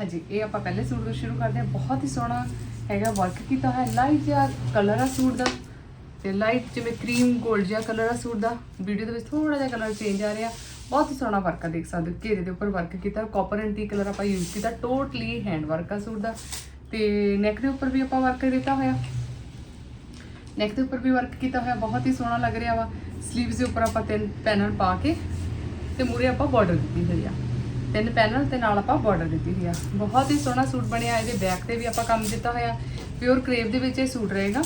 ਹਾਂਜੀ, ਇਹ ਆਪਾਂ ਪਹਿਲੇ ਸੂਟ ਤੋਂ ਸ਼ੁਰੂ ਕਰਦੇ ਹਾਂ। ਬਹੁਤ ਹੀ ਸੋਹਣਾ ਹੈਗਾ ਵਰਕ ਕੀਤਾ ਹੋਇਆ। ਲਾਈਟ ਜਿਹਾ ਕਲਰ ਆ ਸੂਟ ਦਾ। ਤੇ ਲਾਈਟ ਜਿਵੇਂ ਕਰੀਮ 골ਡ ਜਿਹਾ ਕਲਰ ਆ ਸੂਟ ਦਾ। ਵੀਡੀਓ ਦੇ ਵਿੱਚ ਥੋੜਾ ਜਿਹਾ ਕਲਰ ਚੇਂਜ ਆ ਰਿਹਾ। ਬਹੁਤ ਹੀ ਸੋਹਣਾ ਵਰਕ ਆ, ਦੇਖ ਸਕਦੇ ਹੋ। ਘੇਰੇ ਦੇ ਉੱਪਰ ਵਰਕ ਕੀਤਾ। ਕਾਪਰ ਐਂਟੀ ਕਲਰ ਆਪਾਂ ਯੂਜ਼ ਕੀਤਾ। ਟੋਟਲੀ ਹੈਂਡ ਵਰਕ ਆ ਸੂਟ ਦਾ। ਤੇ ਨੈਕ ਦੇ ਉੱਪਰ ਵੀ ਆਪਾਂ ਵਰਕ ਦਿੱਤਾ ਹੋਇਆ। ਨੈਕ ਦੇ ਉੱਪਰ ਵੀ ਵਰਕ ਕੀਤਾ ਹੋਇਆ। ਬਹੁਤ ਹੀ ਸੋਹਣਾ ਲੱਗ ਰਿਹਾ ਵਾ। 슬ੀਵਸ ਦੇ ਉੱਪਰ ਆਪਾਂ ਤਿੰਨ ਪੈਨਲ ਪਾ ਕੇ ਤੇ ਮੂਰੇ ਆਪਾਂ ਬਾਰਡਰ ਦਿੱਤੀ ਹੋਈ ਆ। ਤਿੰਨ ਪੈਨਲ ਤੇ ਨਾਲ ਆਪਾਂ ਬਾਰਡਰ ਦਿੱਤੀ ਹੋਈ ਆ। ਬਹੁਤ ਹੀ ਸੋਹਣਾ ਸੂਟ ਬਣਿਆ, ਇਹਦੇ ਬੈਕ ਤੇ ਵੀ ਆਪਾਂ ਕੰਮ ਦਿੱਤਾ ਹੋਇਆ। ਪਿਓਰ ਕਰੇਪ ਦੇ ਵਿੱਚ ਇਹ ਸੂਟ ਰਹੇਗਾ।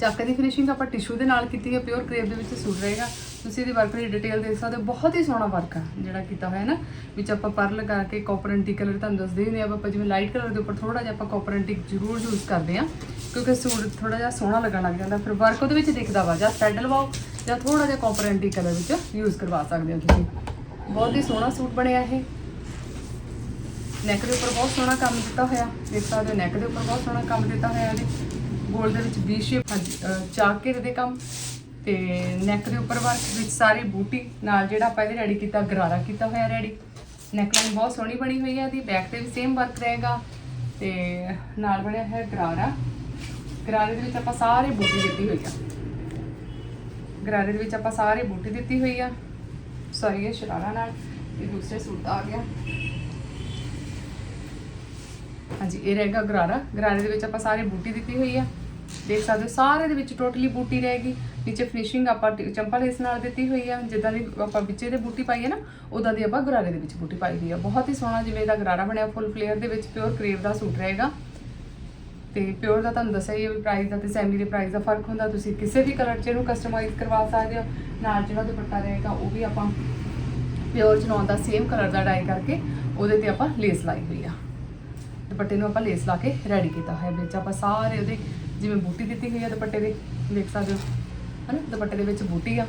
ਚੱਕ ਦੀ ਫਿਨਿਸ਼ਿੰਗ ਆਪਾਂ ਟਿਸ਼ੂ ਦੇ ਨਾਲ ਕੀਤੀ ਹੈ ਪਿਓਰ ਕਰੇਪ ਦੇ ਵਿੱਚ ਸੂਟ ਰਹੇਗਾ। ਤੁਸੀਂ ਇਹਦੀ ਵਰਕ ਦੀ ਡਿਟੇਲ ਦੇਖ ਸਕਦੇ ਹੋ, ਬਹੁਤ ਹੀ ਸੋਹਣਾ ਵਰਕ ਆ ਜਿਹੜਾ ਕੀਤਾ ਹੋਇਆ ਨਾ। ਵਿੱਚ ਆਪਾਂ ਪਰ ਲਗਾ ਕੇ ਕਾਪਰ ਐਂਟੀ ਕਲਰ ਤੁਹਾਨੂੰ ਦੱਸਦੇ ਹੁੰਦੇ ਨੇ ਆਪਾਂ ਜਿਵੇਂ ਲਾਈਟ ਕਲਰ ਦੇ ਉੱਪਰ ਥੋੜਾ ਜਿਹਾ ਆਪਾਂ ਕਾਪਰ ਐਂਟੀ ਜ਼ਰੂਰ ਯੂਜ਼ ਕਰਦੇ ਆ ਕਿਉਂਕਿ ਸੂਟ ਥੋੜਾ ਜਿਹਾ ਸੋਹਣਾ ਲੱਗਣ ਲੱਗ ਜਾਂਦਾ। ਫਿਰ ਵਰਕ ਉਹਦੇ ਵਿੱਚ ਦਿਖਦਾ ਵਾ, ਜਾਂ ਸਟੈਂਡ ਲਵਾਓ, ਜਾਂ ਥੋੜਾ ਜਿਹਾ ਕਾਪਰ ਐਂਟੀ ਕਲਰ ਵਿੱਚ ਯੂਜ਼ ਕਰਵਾ ਸਕਦੇ ਹੋ ਤੁਸੀਂ। ਬਹੁਤ ਹੀ ਸੋਹਣਾ ਸੂਟ ਬਣਿਆ ਇਹ। ਨੈਕ ਦੇ ਉੱਪਰ ਬਹੁਤ ਸੋਹਣਾ ਕੰਮ ਦਿੱਤਾ ਹੋਇਆ। ਦੇਖ ਸਕਦੇ ਹੋ ਨੈਕ ਦੇ ਉੱਪਰ ਬਹੁਤ ਸੋਹਣਾ ਕੰਮ ਦਿੱਤਾ ਹੋਇਆ ਇਹਦੇ। ਗੋਲ ਦੇ ਵਿੱਚ ਵੀ ਸ਼ੇਪ ਚਾਕ ਦੇ ਕੰਮ। ਤੇ ਨੈਕ ਦੇ ਉੱਪਰ ਵਰਕ ਵਿੱਚ ਸਾਰੀ ਬੂਟੀ, ਨਾਲ ਜਿਹੜਾ ਆਪਾਂ ਇਹਦੇ ਰੈਡੀ ਕੀਤਾ, ਗਰਾਰਾ ਕੀਤਾ ਹੋਇਆ ਰੈਡੀ ਨੈਕ ਬਹੁਤ ਸੋਹਣੀ ਬਣੀ ਹੋਈ ਹੈ, ਇਹਦੀ ਬੈਕ ਤੇ ਵੀ ਸੇਮ ਵਰਕ ਰਹੇਗਾ। ਤੇ ਨਾਲ ਬਣਿਆ ਹੈ ਗਰਾਰਾ। ਗਰਾਰੇ ਦੇ ਵਿੱਚ ਆਪਾਂ ਸਾਰੇ ਬੂਟੀ ਦਿੱਤੀ ਹੋਈ ਆ। ਗਰਾਰੇ ਦੇ ਵਿੱਚ ਆਪਾਂ ਸਾਰੇ ਬੂਟੀ ਦਿੱਤੀ ਹੋਈ ਆ। ਸੌਰੀ ਇਹ ਸ਼ਰਾਰਾ ਨਾਲ ਇਹ ਦੂਸਰੇ ਸੂਟ ਆ ਗਿਆ। ਹਾਂਜੀ, ਇਹ ਰਹੇਗਾ ਗਰਾਰਾ। ਗਰਾਰੇ ਦੇ ਵਿੱਚ ਆਪਾਂ ਸਾਰੇ ਬੂਟੀ ਦਿੱਤੀ ਹੋਈ ਆ। ਦੇਖ ਸਕਦੇ ਹੋ, ਸਾਰੇ ਦੇ ਵਿੱਚ ਟੋਟਲੀ ਬੂਟੀ ਰਹੇਗੀ। ਨੀਚੇ ਫਿਨਿਸ਼ਿੰਗ ਆਪਾਂ ਟ- ਚੰਪਾ ਲੇਸ ਨਾਲ ਦਿੱਤੀ ਹੋਈ ਆ। ਜਿੱਦਾਂ ਦੀ ਆਪਾਂ ਵਿੱਚੇ ਦੇ ਬੂਟੀ ਪਾਈ ਹੈ ਨਾ ਉਦਾਂ ਦੀ ਆਪਾਂ ਗਰਾਰੇ ਦੇ ਵਿੱਚ ਬੂਟੀ ਪਾਈ ਹੋਈ ਆ। ਬਹੁਤ ਹੀ ਸੋਹਣਾ ਜਿਵੇਂ ਇਹਦਾ ਗਰਾਰਾ ਬਣਿਆ ਫੁੱਲ ਫਲੇਅਰ ਦੇ ਵਿੱਚ ਪਿਓਰ ਕਰੇਵ ਦਾ ਸੂਟ ਰਹੇਗਾ। ਤੇ ਪਿਓਰ ਦਾ ਤੁਹਾਨੂੰ ਦੱਸਿਆ ਹੀ ਹੈ ਵੀ ਪ੍ਰਾਈਸ ਦਾ ਤੇ ਸੈਮੀ ਦੇ ਪ੍ਰਾਈਸ ਦਾ ਫ਼ਰਕ ਹੁੰਦਾ, ਤੁਸੀਂ ਕਿਸੇ ਵੀ ਕਲਰ 'ਚ ਇਹਨੂੰ ਕਸਟਮਾਈਜ਼ ਕਰਵਾ ਸਕਦੇ ਹੋ, ਨਾਲ ਜਿਹੜਾ ਦੁਪੱਟਾ ਰਹੇਗਾ ਉਹ ਵੀ ਆਪਾਂ ਪਿਓਰ ਚਨੌਨ ਦਾ ਸੇਮ ਕਲਰ ਦਾ ਡਾਈ ਕਰਕੇ ਉਹਦੇ ਤੇ ਆਪਾਂ ਲੇਸ ਲਾਈ ਹੋਈ ਆ। ਦੁਪੱਟੇ ਨੂੰ ਆਪਾਂ ਲੇਸ ਲਾ ਕੇ ਰੈਡੀ ਕੀਤਾ ਹੋਇਆ, ਵਿੱਚ ਆਪਾਂ ਸਾਰੇ ਉਹਦੇ ਜਿਵੇਂ ਬੂਟੀ ਦਿੱਤੀ ਹੋਈ ਆ ਦੁਪੱਟੇ ਦੇ ਦੇਖ ਸਕਦੇ ਹੋ, ਹਨਾ, ਦੁਪੱਟੇ ਦੇ ਵਿੱਚ ਬੂਟੀ ਆ।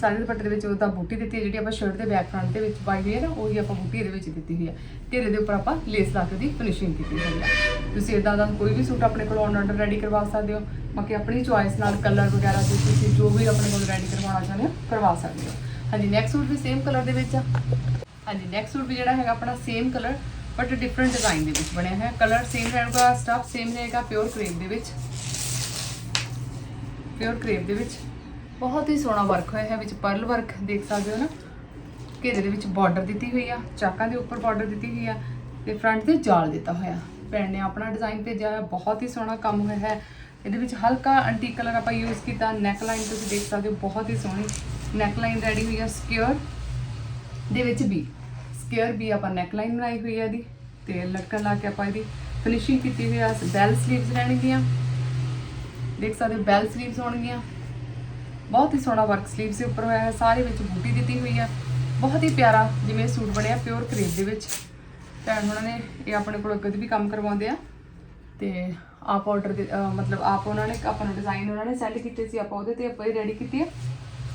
ਸਾਰੇ ਦੁਪੱਟੇ ਦੇ ਵਿੱਚ ਉਹਦਾ ਬੂਟੀ ਦਿੱਤੀ ਹੈ, ਜਿਹੜੀ ਆਪਾਂ ਸ਼ਰਟ ਦੇ ਬੈਕ ਫਰੰਟ ਦੇ ਵਿੱਚ ਪਾਈ ਹੋਈ ਹੈ ਨਾ, ਉਹੀ ਆਪਾਂ ਬੂਟੀ ਇਹਦੇ ਵਿੱਚ ਦਿੱਤੀ ਹੋਈ ਹੈ। ਘੇਰੇ ਦੇ ਉੱਪਰ ਆਪਾਂ ਲੇਸ ਲਾ ਕੇ ਉਹਦੀ ਫਿਨਿਸ਼ਿੰਗ ਕੀਤੀ ਹੋਈ ਹੈ। ਤੁਸੀਂ ਇਦਾਂ ਦਾ ਕੋਈ ਵੀ ਸੂਟ ਆਪਣੇ ਕੋਲ ਆਰਡਰ ਰੈਡੀ ਕਰਵਾ ਸਕਦੇ ਹੋ। ਬਾਕੀ ਆਪਣੀ ਚੁਆਇਸ ਨਾਲ ਕਲਰ ਵਗੈਰਾ ਜੋ ਤੁਸੀਂ ਜੋ ਵੀ ਆਪਣੇ ਕੋਲ ਰੈਡੀ ਕਰਵਾਉਣਾ ਚਾਹੁੰਦੇ ਹੋ, ਕਰਵਾ ਸਕਦੇ ਹੋ। ਹਾਂਜੀ ਨੈਕਸਟ ਸੂਟ ਵੀ ਸੇਮ ਕਲਰ ਦੇ ਵਿੱਚ ਆ। ਹਾਂਜੀ ਨੈਕਸਟ ਸੂਟ ਵੀ ਜਿਹੜਾ ਹੈਗਾ ਆਪਣਾ same colour but different design ਦੇ ਵਿੱਚ ਬਣਿਆ ਹੈ ਕਲਰ ਸੇਮ ਰਹੇਗਾ ਸਟਫ ਸੇਮ ਰਹੇਗਾ ਪਿਓਰ ਕ੍ਰੇਪ ਦੇ ਵਿੱਚ। ਪਿਓਰ ਕ੍ਰੇਪ ਦੇ ਵਿੱਚ। ਬਹੁਤ ਹੀ ਸੋਹਣਾ ਵਰਕ ਹੋਇਆ ਹੈ, ਵਿੱਚ ਪਰਲ ਵਰਕ ਦੇਖ ਸਕਦੇ ਹੋ ਨਾ। ਘੇਰੇ ਦੇ ਵਿੱਚ ਬਾਰਡਰ ਦਿੱਤੀ ਹੋਈ ਆ, ਚਾਕਾਂ ਦੇ ਉੱਪਰ ਬਾਰਡਰ ਦਿੱਤੀ ਹੋਈ ਆ ਤੇ ਫਰੰਟ ਤੇ ਜਾਲ ਦਿੱਤਾ ਹੋਇਆ। ਭੈਣ ਨੇ ਆਪਣਾ ਡਿਜ਼ਾਈਨ ਭੇਜਿਆ ਹੋਇਆ, ਬਹੁਤ ਹੀ ਸੋਹਣਾ ਕੰਮ ਹੋਇਆ ਹੈ। ਇਹਦੇ ਵਿੱਚ ਹਲਕਾ ਐਂਟੀ ਕਲਰ ਆਪਾਂ ਯੂਜ਼ ਕੀਤਾ ਨੈਕ ਲਾਈਨ ਤੁਸੀਂ ਦੇਖ ਸਕਦੇ ਹੋ, ਬਹੁਤ ਹੀ ਸੋਹਣੀ ਨੈਕ ਲਾਈਨ ਰੈਡੀ ਹੋਈ ਆ ਸਕੁਅਰ ਦੇ ਵਿੱਚ ਵੀ ਸਕੇਅਰ ਵੀ ਆਪਾਂ ਨੈਕ ਲਾਈਨ ਬਣਾਈ ਹੋਈ ਹੈ ਇਹਦੀ ਤੇ ਲਟਕਣ ਲਾ ਕੇ ਆਪਾਂ ਇਹਦੀ ਫਿਨਿਸ਼ਿੰਗ ਕੀਤੀ ਹੋਈ ਆ ਬੈਲ ਸਲੀਵਸ ਰਹਿਣਗੀਆਂ। ਦੇਖ ਸਕਦੇ ਹੋ ਬੈਲ ਸਲੀਵਸ ਹੋਣਗੀਆਂ। ਬਹੁਤ ਹੀ ਸੋਹਣਾ ਵਰਕ ਸਲੀਵਸ ਦੇ ਉੱਪਰ ਹੋਇਆ ਹੈ ਸਾਰੇ ਵਿੱਚ ਬੂਟੀ ਦਿੱਤੀ ਹੋਈ ਆ। ਬਹੁਤ ਹੀ ਪਿਆਰਾ ਜਿਵੇਂ ਇਹ ਸੂਟ ਬਣਿਆ ਪਿਓਰ ਕਰੀਮ ਦੇ ਵਿੱਚ। ਭੈਣ ਉਹਨਾਂ ਨੇ ਇਹ ਆਪਣੇ ਕੋਲ ਅੱਗੇ ਵੀ ਕੰਮ ਕਰਵਾਉਂਦੇ ਆ। ਤੇ ਆਪ ਆਰਡਰ ਦੇ ਮਤਲਬ ਆਪ ਉਹਨਾਂ ਨੇ ਆਪਣਾ ਨੂੰ ਡਿਜ਼ਾਈਨ ਉਹਨਾਂ ਨੇ ਸੈਂਡ ਕੀਤੇ ਸੀ, ਆਪਾਂ ਉਹਦੇ ਤੇ ਆਪਾਂ ਇਹ ਰੈਡੀ ਕੀਤੀ ਹੈ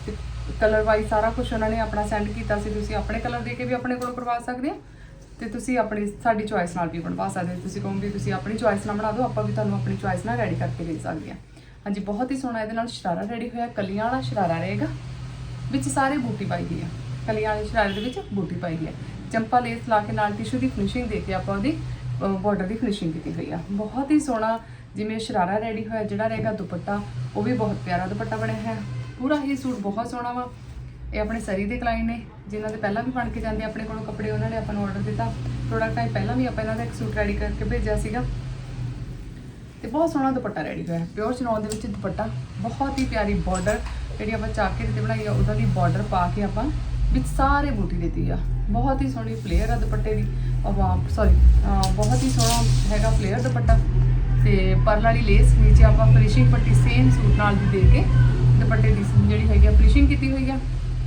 ਤੇ ਕਲਰ ਵਾਈਜ਼ ਸਾਰਾ ਕੁਝ ਉਹਨਾਂ ਨੇ ਆਪਣਾ ਸੈਂਡ ਕੀਤਾ ਸੀ, ਤੁਸੀਂ ਆਪਣੇ ਕਲਰ ਦੇ ਕੇ ਵੀ ਆਪਣੇ ਕੋਲੋਂ ਕਰਵਾ ਸਕਦੇ ਹੋ ਤੇ ਤੁਸੀਂ ਆਪਣੀ, ਸਾਡੀ ਚੁਆਇਸ ਨਾਲ ਵੀ ਬਣਵਾ ਸਕਦੇ ਤੁਸੀਂ ਕਹੋਗੇ ਤੁਸੀਂ ਆਪਣੀ ਚੁਆਇਸ ਨਾਲ ਬਣਾ ਦਿਓ, ਆਪਾਂ ਵੀ ਤੁਹਾਨੂੰ ਆਪਣੀ ਚੁਆਇਸ ਨਾਲ ਰੈਡੀ ਕਰਕੇ ਦੇ ਸਕਦੇ ਹਾਂ ਹਾਂਜੀ, ਬਹੁਤ ਹੀ ਸੋਹਣਾ ਇਹਦੇ ਨਾਲ ਸ਼ਰਾਰਾ ਰੈਡੀ ਹੋਇਆ, ਕਲੀਆਂ ਵਾਲਾ ਸ਼ਰਾਰਾ ਰਹੇਗਾ। ਵਿੱਚ ਸਾਰੇ ਬੂਟੀ ਪਾਈ ਗਈ ਆ। ਕਲੀਆਂ ਵਾਲੇ ਸ਼ਰਾਰੇ ਦੇ ਵਿੱਚ ਬੂਟੀ ਪਾਈ ਗਈ ਹੈ ਚੰਪਾ ਲੇਸ ਲਾ ਕੇ ਨਾਲ ਟਿਸ਼ੂ ਦੀ ਫਿਨਿਸ਼ਿੰਗ ਦੇ ਕੇ ਆਪਾਂ ਉਹਦੀ ਬਾਰਡਰ ਦੀ ਫਿਨਿਸ਼ਿੰਗ ਕੀਤੀ ਹੋਈ ਆ। ਬਹੁਤ ਹੀ ਸੋਹਣਾ ਜਿਵੇਂ ਸ਼ਰਾਰਾ ਰੈਡੀ ਹੋਇਆ, ਜਿਹੜਾ ਰਹੇਗਾ ਦੁਪੱਟਾ, ਉਹ ਵੀ ਬਹੁਤ ਪਿਆਰਾ ਦੁਪੱਟਾ ਬਣਿਆ ਹੈ ਪੂਰਾ ਹੀ ਸੂਟ ਬਹੁਤ ਸੋਹਣਾ ਵਾ। ਇਹ ਆਪਣੇ ਸਰੀ ਦੇ ਕਲਾਈ ਨੇ, ਜਿਨ੍ਹਾਂ ਦੇ ਪਹਿਲਾਂ ਵੀ ਬਣ ਕੇ ਜਾਂਦੇ ਆਪਣੇ ਕੋਲੋਂ ਕੱਪੜੇ ਉਹਨਾਂ ਨੇ ਆਪਾਂ ਨੂੰ ਆਰਡਰ ਦਿੱਤਾ। ਥੋੜਾ ਟਾਈਮ ਪਹਿਲਾਂ ਵੀ ਆਪਾਂ ਇਹਨਾਂ ਦਾ ਇੱਕ ਸੂਟ ਰੈਡੀ ਕਰਕੇ ਭੇਜਿਆ ਸੀਗਾ। ਤੇ ਬਹੁਤ ਸੋਹਣਾ ਦੁਪੱਟਾ ਰੈਡੀ ਹੋਇਆ। ਪਿਓਰ ਚਨੌਨ ਦੇ ਵਿੱਚ ਦੁਪੱਟਾ, ਬਹੁਤ ਹੀ ਪਿਆਰੀ ਬਾਰਡਰ ਜਿਹੜੀ ਆਪਾਂ ਚਾਕੇ ਤੇ ਬਣਾਈ ਆ, ਉਹਦਾ ਵੀ ਬਾਰਡਰ ਪਾ ਕੇ ਆਪਾਂ ਵਿੱਚ ਸਾਰੇ ਬੂਟੀ ਦਿੱਤੀ ਆ। ਬਹੁਤ ਹੀ ਸੋਹਣੀ ਫਲੇਅਰ ਆ ਦੁਪੱਟੇ ਦੀ। ਸੌਰੀ ਬਹੁਤ ਹੀ ਸੋਹਣਾ ਹੈਗਾ ਫਲੇਅਰ ਦੁਪੱਟਾ। ਤੇ ਪਰਲ ਵਾਲੀ ਲੇਸ ਨੀਚੇ ਆਪਾਂ ਫਿਨਿਸ਼ਿੰਗ ਪੱਟੀ ਸੇਮ ਸੂਟ ਨਾਲ ਦੀ ਦੇ ਕੇ ਦੁਪੱਟੇ ਦੀ ਜਿਹੜੀ ਹੈਗੀ ਆ ਫਿਨਿਸ਼ਿੰਗ ਕੀਤੀ ਹੋਈ ਆ।